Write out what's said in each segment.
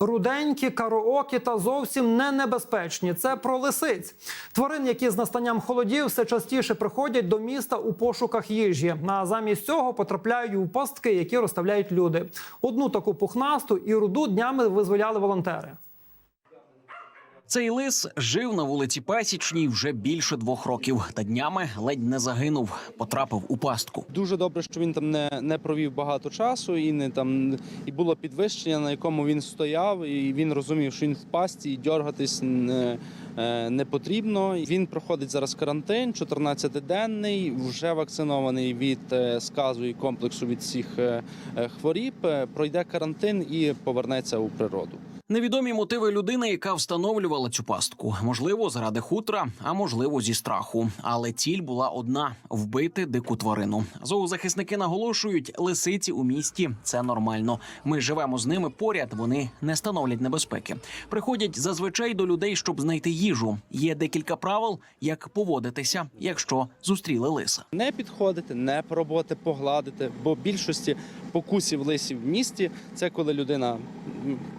Руденькі, кароокі та зовсім не небезпечні. Це про лисиць. Тварин, які з настанням холодів все частіше приходять до міста у пошуках їжі. А замість цього потрапляють у пастки, які розставляють люди. Одну таку пухнасту і руду днями визволяли волонтери. Цей лис жив на вулиці Пасічній вже більше двох років. Та днями ледь не загинув, потрапив у пастку. Дуже добре, що він там не, не провів багато часу, і не там і було підвищення, на якому він стояв, і він розумів, що він в пасті і дергатись не, не потрібно. Він проходить зараз карантин, 14-денний, вже вакцинований від е, сказу і комплексу від всіх е, е, хворіб. Пройде карантин і повернеться у природу. Невідомі мотиви людини, яка встановлювала цю пастку. Можливо, заради хутра, а можливо, зі страху. Але ціль була одна вбити дику тварину. Зоозахисники наголошують, лисиці у місті це нормально. Ми живемо з ними поряд. Вони не становлять небезпеки. Приходять зазвичай до людей, щоб знайти їжу. Є декілька правил, як поводитися, якщо зустріли лиса. Не підходити, не пробувати погладити, бо більшості покусів лисів в місті це коли людина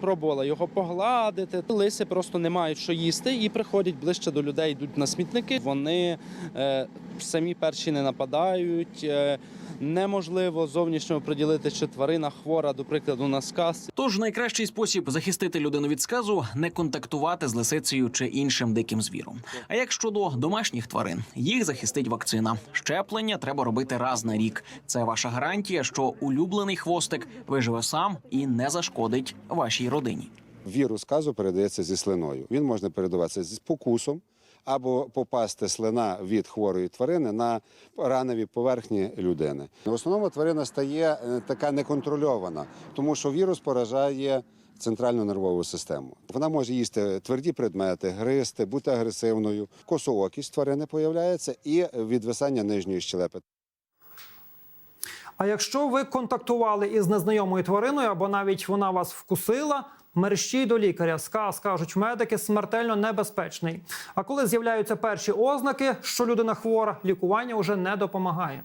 пробувала його погладити. Лиси просто не мають що їсти і приходять ближче до людей, йдуть на смітники. Вони е, самі перші не нападають. Е, неможливо зовнішньо приділити, чи тварина хвора, до прикладу, на сказ. Тож найкращий спосіб захистити людину від сказу не контактувати з лисицею чи іншим диким звіром. А як щодо домашніх тварин, їх захистить вакцина. Щеплення треба робити раз на рік. Це ваша гарантія, що улюблений хвостик виживе сам і не зашкодить вашій родині. Вірус сказу передається зі слиною. Він може передаватися з покусом або попасти слина від хворої тварини на ранові поверхні людини. В основному тварина стає е, така неконтрольована, тому що вірус поражає центральну нервову систему. Вона може їсти тверді предмети, гризти, бути агресивною. Косоокість тварини появляється і відвисання нижньої щелепи. А якщо ви контактували із незнайомою твариною, або навіть вона вас вкусила, мерщій до лікаря. Сказ кажуть медики смертельно небезпечний. А коли з'являються перші ознаки, що людина хвора, лікування вже не допомагає.